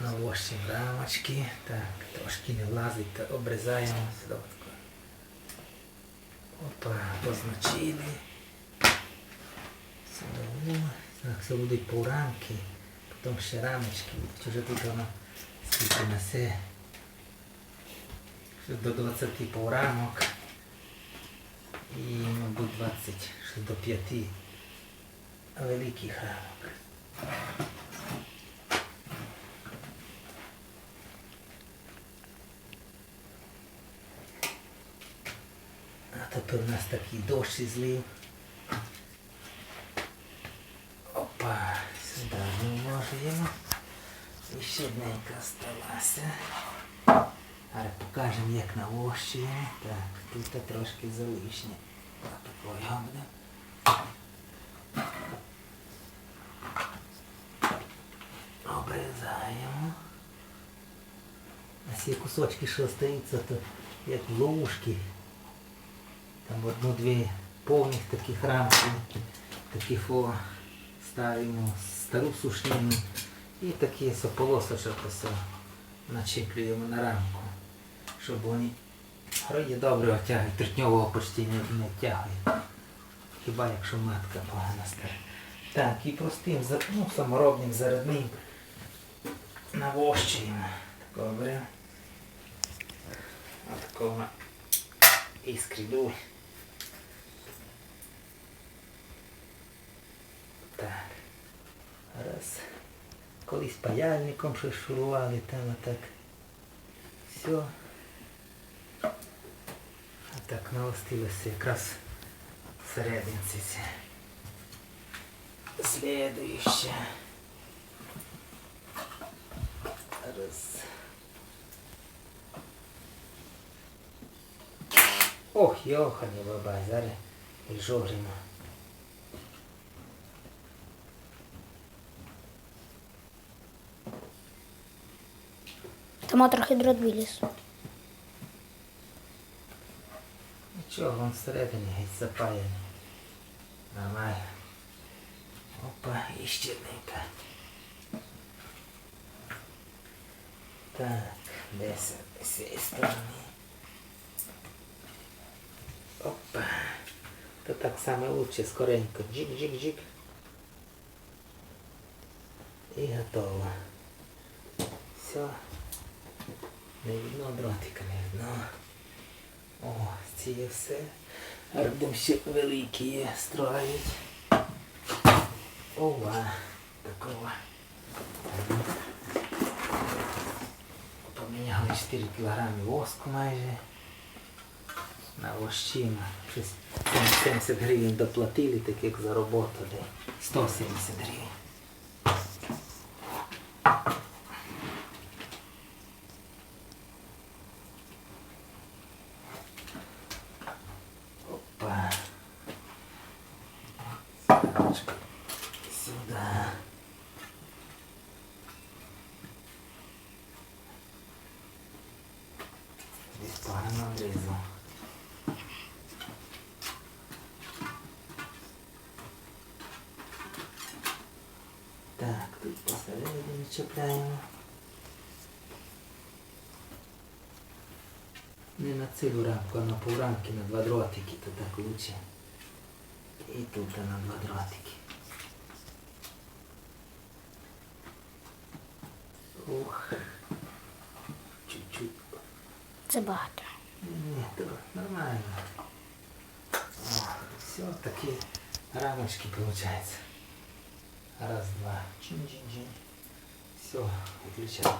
Навощимо рамочки. Так, трошки не влазить, то обрізаємо. Опа, позначили. Сюди. Так, це будуть піврамки, потім ще рамочки. Чи вже тут воно скільки несе. До 20 піврамок. І, мабуть, 20 ще до 5 великих рамок. Тепер у нас такий дощ і злив. Опа, сюди вложуємо. І ще одненька осталася. Але покажемо, як навощуємо. Так, тут трошки залишнє. Такого буде. Обрізаємо. А ці кусочки, що остаються, то як ловушки. Там одну-дві повних таких рамки, таких о, ставимо стару сушнину і такі сополосочок ось начеплюємо на рамку, щоб вони вроді добре отягують, трутньового почти не, не тягують. Хіба якщо матка погано стара. Так, і простим, ну, саморобним зарядним навощуємо. Такого беремо. Отакого іскріду. Так. Раз. Колись паяльником щось шурували, там отак. Все. А так налостилося якраз всерединці це. Слідуюче. Раз. Ох, йохані баба, зараз і Там трохи дрот виліз. Нічого, вон всередині геть запаяний. Нормально. Опа, і ще одненька. Так, десь з цієї сторони. Опа. То так саме лучше скоренько. Джик-джик-джик. І готово. Все. Не видно дротика, не видно. О, ці є все. А ще великі є строїть. Ова, такого. Поміняли 4 кілограми воску майже. На вощину. 70 гривень доплатили, так як за роботу, де 170 гривень. Опа. Рамочка сюда. Здесь погано обрезал. Так, тут посередині чіпляємо. Не на цілу рамку, а на піврамки, на два дротики, то так лучше. І тут на два дротики. Ух. Чуть-чуть. Це багато. Ні, то нормально. О, все, такі рамочки получается. Раз, два. Чин-чин-чин. Все, выключай.